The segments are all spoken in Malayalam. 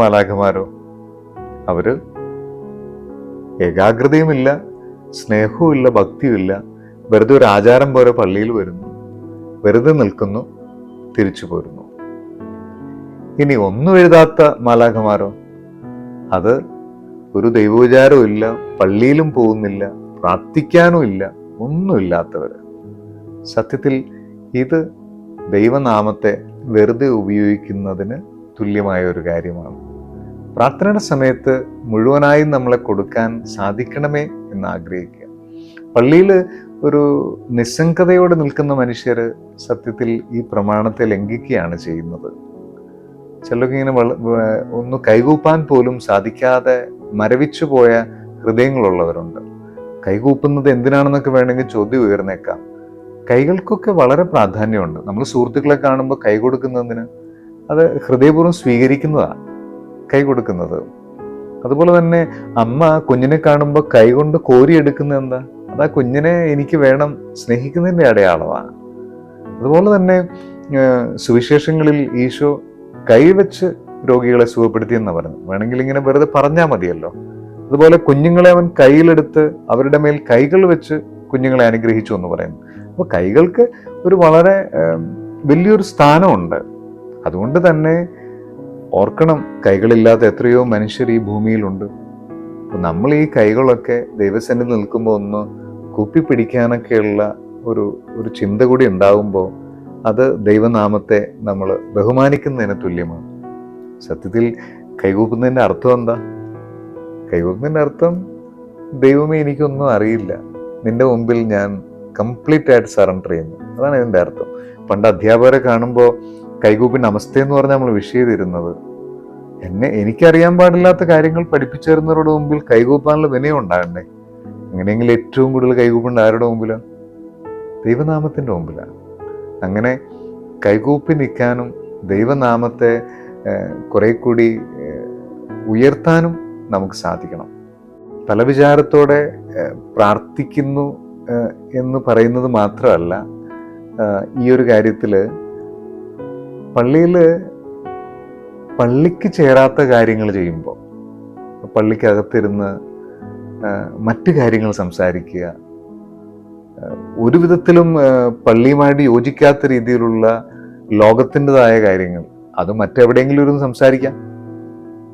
മാലാഖമാരോ അവർ ഏകാഗ്രതയുമില്ല സ്നേഹവുമില്ല ഭക്തിയുമില്ല. വെറുതെ ഒരു ആചാരം പോലെ പള്ളിയിൽ വരുന്നു. വെറുതെ നിൽക്കുന്നു തിരിച്ചു പോരുന്നു. ഇനി ഒന്നും എഴുതാത്ത മാലാഖമാരോ അത് ഒരു ദൈവോചാരവും ഇല്ല പള്ളിയിലും പോകുന്നില്ല പ്രാർത്ഥിക്കാനും ഇല്ല ഒന്നുമില്ലാത്തവർ സത്യത്തിൽ ഇത് ദൈവനാമത്തെ വെറുതെ ഉപയോഗിക്കുന്നതിന് തുല്യമായ ഒരു കാര്യമാണ്. പ്രാർത്ഥനയുടെ സമയത്ത് മുഴുവനായും നമ്മളെ കൊടുക്കാൻ സാധിക്കണമേ എന്ന് ആഗ്രഹിക്കുക. പള്ളിയിൽ ഒരു നിസ്സംഗതയോടെ നിൽക്കുന്ന മനുഷ്യർ സത്യത്തിൽ ഈ പ്രമാണത്തെ ലംഘിക്കുകയാണ് ചെയ്യുന്നത്. ചിലർക്ക് ഇങ്ങനെ ഒന്ന് കൈകൂപ്പാൻ പോലും സാധിക്കാതെ മരവിച്ചു പോയ ഹൃദയങ്ങളുള്ളവരുണ്ട്. കൈകൂപ്പുന്നത് എന്തിനാണെന്നൊക്കെ വേണമെങ്കിൽ ചോദ്യം ഉയർന്നേക്കാം. കൈകൾക്കൊക്കെ വളരെ പ്രാധാന്യമുണ്ട്. നമ്മൾ സുഹൃത്തുക്കളെ കാണുമ്പോൾ കൈ കൊടുക്കുന്നതിന് അത് ഹൃദയപൂർവം സ്വീകരിക്കുന്നതാണ്. കൈ കൊടുക്കുന്നത് അതുപോലെ തന്നെ അമ്മ കുഞ്ഞിനെ കാണുമ്പോൾ കൈ കൊണ്ട് കോരിയെടുക്കുന്നത് എന്താ? അതാ കുഞ്ഞിനെ എനിക്ക് വേണം സ്നേഹിക്കുന്നതിന്റെ അടയാളമാണ്. അതുപോലെ തന്നെ സുവിശേഷങ്ങളിൽ ഈശോ കൈവച്ച് രോഗികളെ സുഖപ്പെടുത്തി എന്നാ പറഞ്ഞു വേണമെങ്കിൽ ഇങ്ങനെ വെറുതെ പറഞ്ഞാൽ മതിയല്ലോ. അതുപോലെ കുഞ്ഞുങ്ങളെ അവൻ കയ്യിലെടുത്ത് അവരുടെ മേൽ കൈകൾ വെച്ച് കുഞ്ഞുങ്ങളെ അനുഗ്രഹിച്ചു എന്ന് പറയുന്നു അപ്പോൾ കൈകൾക്ക് ഒരു വളരെ വലിയൊരു സ്ഥാനമുണ്ട്. അതുകൊണ്ട് തന്നെ ഓർക്കണം കൈകളില്ലാത്ത എത്രയോ മനുഷ്യർ ഈ ഭൂമിയിലുണ്ട്. നമ്മൾ ഈ കൈകളൊക്കെ ദൈവസന്നിധി നിൽക്കുമ്പോൾ ഒന്ന് കുപ്പി പിടിക്കാനൊക്കെയുള്ള ഒരു ഒരു ചിന്ത കൂടി ഉണ്ടാകുമ്പോൾ അത് ദൈവനാമത്തെ നമ്മൾ ബഹുമാനിക്കുന്നതിന് തുല്യമാണ്. സത്യത്തിൽ കൈകൂപ്പുന്നതിന്റെ അർത്ഥം എന്താ? കൈകൂപ്പുന്നതിന്റെ അർത്ഥം ദൈവമേ എനിക്കൊന്നും അറിയില്ല. നിന്റെ മുമ്പിൽ ഞാൻ കംപ്ലീറ്റ് ആയിട്ട് സറണ്ടർ ചെയ്യുന്നു. അതാണ് ഇതിന്റെ അർത്ഥം. പണ്ട് അധ്യാപകരെ കാണുമ്പോൾ കൈകൂപ്പി നമസ്തേ എന്ന് പറഞ്ഞാൽ നമ്മൾ വിഷ് ചെയ്തിരുന്നത്. എന്നെ എനിക്കറിയാൻ പാടില്ലാത്ത കാര്യങ്ങൾ പഠിപ്പിച്ചു തരുന്നവരുടെ മുമ്പിൽ കൈകൂപ്പാനുള്ള വിനയം ഉണ്ടാകണ്ടേ? അങ്ങനെയെങ്കിൽ ഏറ്റവും കൂടുതൽ കൈകൂപ്പുണ്ട് ആരുടെ മുമ്പിലാണ് ദൈവനാമത്തിന്റെ മുമ്പിലാണ് അങ്ങനെ കൈകൂപ്പി നിൽക്കാനും ദൈവനാമത്തെ കുറെ കൂടി ഉയർത്താനും നമുക്ക് സാധിക്കണം. പല വിചാരത്തോടെ പ്രാർത്ഥിക്കുന്നു എന്ന് പറയുന്നത് മാത്രമല്ല ഈ ഒരു കാര്യത്തിൽ പള്ളിയിൽ പള്ളിക്ക് ചേരാത്ത കാര്യങ്ങൾ ചെയ്യുമ്പോൾ പള്ളിക്കകത്തിരുന്ന് മറ്റു കാര്യങ്ങൾ സംസാരിക്കുക ഒരു വിധത്തിലും പള്ളിയുമായിട്ട് യോജിക്കാത്ത രീതിയിലുള്ള ലോകത്തിന്റെതായ കാര്യങ്ങൾ അത് മറ്റെവിടെയെങ്കിലും ഇരുന്ന് സംസാരിക്കാം.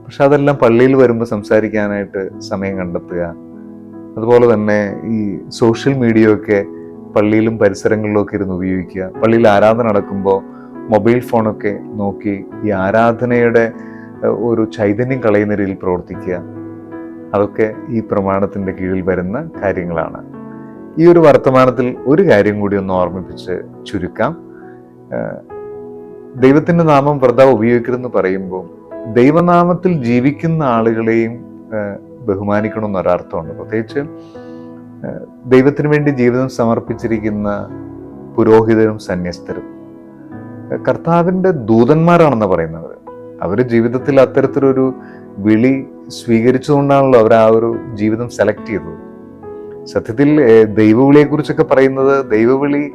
പക്ഷെ അതെല്ലാം പള്ളിയിൽ വരുമ്പോൾ സംസാരിക്കാനായിട്ട് സമയം കണ്ടെത്തുക. അതുപോലെ തന്നെ ഈ സോഷ്യൽ മീഡിയ ഒക്കെ പള്ളിയിലും പരിസരങ്ങളിലും ഒക്കെ ഇരുന്ന് ഉപയോഗിക്കുക. പള്ളിയിൽ ആരാധന നടക്കുമ്പോൾ മൊബൈൽ ഫോണൊക്കെ നോക്കി ഈ ആരാധനയുടെ ഒരു ചൈതന്യം കളയുന്ന രീതിയിൽ പ്രവർത്തിക്കുക. അതൊക്കെ ഈ പ്രമാണത്തിന്റെ കീഴിൽ വരുന്ന കാര്യങ്ങളാണ്. ഈ ഒരു വർത്തമാനത്തിൽ ഒരു കാര്യം കൂടി ഒന്ന് ഓർമ്മിപ്പിച്ച് ചുരുക്കാം. ദൈവത്തിന്റെ നാമം വ്രത ഉപയോഗിക്കരുതെന്ന് പറയുമ്പോൾ ദൈവനാമത്തിൽ ജീവിക്കുന്ന ആളുകളെയും ബഹുമാനിക്കണമെന്ന് ഒരർത്ഥമുണ്ട്. പ്രത്യേകിച്ച് ദൈവത്തിന് വേണ്ടി ജീവിതം സമർപ്പിച്ചിരിക്കുന്ന പുരോഹിതരും സന്യസ്തരും. ഏഹ്, കർത്താവിന്റെ ദൂതന്മാരാണെന്ന് പറയുന്നത്. അവർ ജീവിതത്തിൽ അത്തരത്തിലൊരു വിളി സ്വീകരിച്ചുകൊണ്ടാണല്ലോ അവർ ആ ഒരു ജീവിതം സെലക്ട് ചെയ്തത്. സത്യത്തിൽ ദൈവവിളിയെക്കുറിച്ചൊക്കെ ദൈവവിളിയെ കുറിച്ചൊക്കെ പറയുന്നത് ദൈവവിളി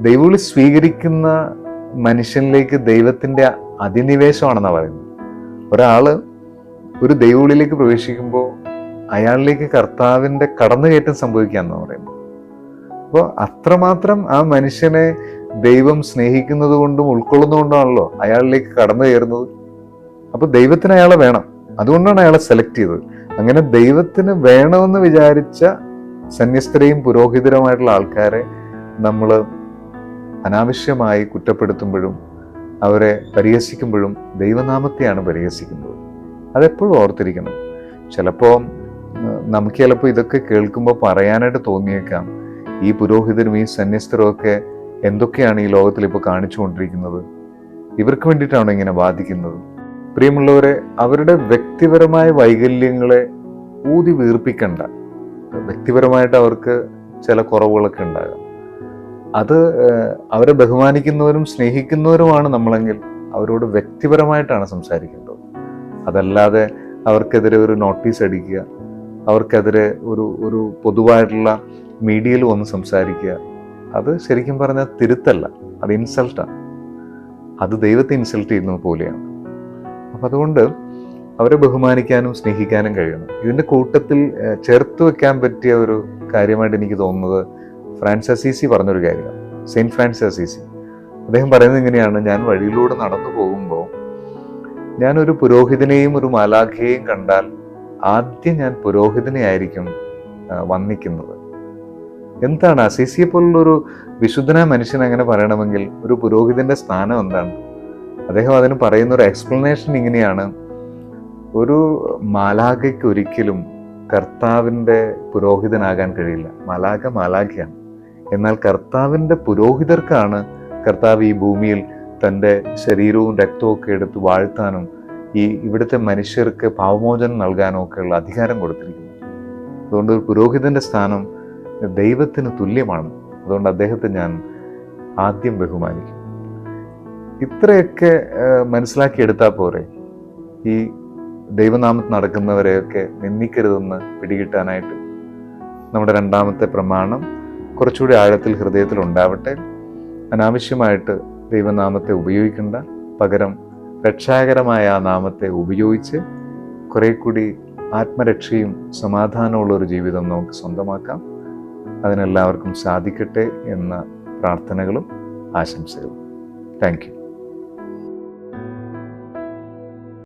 ദൈവവിളി സ്വീകരിക്കുന്ന മനുഷ്യനിലേക്ക് ദൈവത്തിന്റെ അധിനിവേശമാണെന്നാണ് പറയുന്നത്. ഒരാൾ ഒരു ദൈവവിളിയിലേക്ക് പ്രവേശിക്കുമ്പോൾ അയാളിലേക്ക് കർത്താവിന്റെ കടന്നുകയറ്റം സംഭവിക്കുക എന്നാണ് പറയുന്നത്. അപ്പോൾ അത്രമാത്രം ആ മനുഷ്യനെ ദൈവം സ്നേഹിക്കുന്നത് കൊണ്ടും ഉൾക്കൊള്ളുന്നതുകൊണ്ടാണല്ലോ അയാളിലേക്ക് കടന്നു കയറുന്നത്. അപ്പൊ ദൈവത്തിന് അയാളെ വേണം. അതുകൊണ്ടാണ് അയാളെ സെലക്ട് ചെയ്തത്. അങ്ങനെ ദൈവത്തിന് വേണമെന്ന് വിചാരിച്ച സന്യസ്തരെയും പുരോഹിതരുമായിട്ടുള്ള ആൾക്കാരെ നമ്മൾ അനാവശ്യമായി കുറ്റപ്പെടുത്തുമ്പോഴും അവരെ പരിഹസിക്കുമ്പോഴും ദൈവനാമത്തെയാണ് പരിഹസിക്കുന്നത്. അതെപ്പോഴും ഓർത്തിരിക്കണം. ചിലപ്പോൾ നമുക്ക് ചിലപ്പോൾ ഇതൊക്കെ കേൾക്കുമ്പോൾ പറയാനായിട്ട് തോന്നിയേക്കാം. ഈ പുരോഹിതരും ഈ സന്യസ്തരും ഒക്കെ എന്തൊക്കെയാണ് ഈ ലോകത്തിൽ ഇപ്പോൾ കാണിച്ചുകൊണ്ടിരിക്കുന്നത്? ഇവർക്ക് വേണ്ടിയിട്ടാണോ ഇങ്ങനെ ബാധിക്കുന്നത് പ്രിയമുള്ളവരെ അവരുടെ വ്യക്തിപരമായ വൈകല്യങ്ങളെ ഊതി വീർപ്പിക്കണ്ട. വ്യക്തിപരമായിട്ട് അവർക്ക് ചില കുറവുകളൊക്കെ ഉണ്ടാകാം. അത് അവരെ ബഹുമാനിക്കുന്നവരും സ്നേഹിക്കുന്നവരുമാണ് നമ്മളെങ്കിൽ അവരോട് വ്യക്തിപരമായിട്ടാണ് സംസാരിക്കേണ്ടത്. അതല്ലാതെ അവർക്കെതിരെ ഒരു നോട്ടീസ് അടിക്കുക അവർക്കെതിരെ ഒരു ഒരു പൊതുവായിട്ടുള്ള മീഡിയയിൽ വന്ന് സംസാരിക്കുക അത് ശരിക്കും പറഞ്ഞാൽ തിരുത്തല്ല. അത് ഇൻസൾട്ടാണ് അത് ദൈവത്തെ ഇൻസൾട്ട് ചെയ്യുന്നത് പോലെയാണ്. അപ്പം അതുകൊണ്ട് അവരെ ബഹുമാനിക്കാനും സ്നേഹിക്കാനും കഴിയണം. ഇതിന്റെ കൂട്ടത്തിൽ ചേർത്ത് വെക്കാൻ പറ്റിയ ഒരു കാര്യമായിട്ട് എനിക്ക് തോന്നുന്നത് ഫ്രാൻസ് അസീസി പറഞ്ഞൊരു കാര്യമാണ്. സെയിന്റ് ഫ്രാൻസിസ് അസീസി അദ്ദേഹം പറയുന്നത് ഇങ്ങനെയാണ് ഞാൻ വഴിയിലൂടെ നടന്നു പോകുമ്പോൾ ഞാനൊരു പുരോഹിതനെയും ഒരു മാലാഖയെയും കണ്ടാൽ ആദ്യം ഞാൻ പുരോഹിതനെ ആയിരിക്കും ആ, വന്ദിക്കുന്നത്. എന്താണ്? അസീസിയെ പോലുള്ളൊരു വിശുദ്ധനായ മനുഷ്യൻ അങ്ങനെ പറയണമെങ്കിൽ ഒരു പുരോഹിതന്റെ സ്ഥാനം എന്താണ്? അദ്ദേഹം അതിന് പറയുന്ന ഒരു എക്സ്പ്ലനേഷൻ ഇങ്ങനെയാണ്. ഒരു മാലാഖയ്ക്ക് ഒരിക്കലും കർത്താവിന്റെ പുരോഹിതനാകാൻ കഴിയില്ല. മാലാഖ മാലാഖയാണ്. എന്നാൽ കർത്താവിന്റെ പുരോഹിതർക്കാണ് കർത്താവ് ഈ ഭൂമിയിൽ തന്റെ ശരീരവും രക്തവും ഒക്കെ എടുത്ത് വാഴ്ത്താനും ഈ ഇവിടുത്തെ മനുഷ്യർക്ക് പാവമോചനം നൽകാനും ഒക്കെയുള്ള അധികാരം കൊടുത്തിരിക്കുന്നത്. അതുകൊണ്ട് ഒരു പുരോഹിതന്റെ സ്ഥാനം ദൈവത്തിന് തുല്യമാണ്. അതുകൊണ്ട് അദ്ദേഹത്തെ ഞാൻ ആദ്യം ബഹുമാനിക്കും. ഇത്രയൊക്കെ മനസ്സിലാക്കിയെടുത്താൽ പോരെ? ഈ ദൈവനാമത്ത് നടക്കുന്നവരെയൊക്കെ നിന്ദിക്കരുതെന്ന് പിടികിട്ടാനായിട്ട് നമ്മുടെ രണ്ടാമത്തെ പ്രമാണം കുറച്ചുകൂടി ആഴത്തിൽ ഹൃദയത്തിൽ ഉണ്ടാവട്ടെ. അനാവശ്യമായിട്ട് ദൈവനാമത്തെ ഉപയോഗിക്കേണ്ട. പകരം രക്ഷാകരമായ ആ നാമത്തെ ഉപയോഗിച്ച് കുറെ കൂടി ആത്മരക്ഷയും സമാധാനമുള്ള ഒരു ജീവിതം നമുക്ക് സ്വന്തമാക്കാം. അതിനെല്ലാവർക്കും സാധിക്കട്ടെ എന്ന പ്രാർത്ഥനകളും ആശംസകളും. താങ്ക്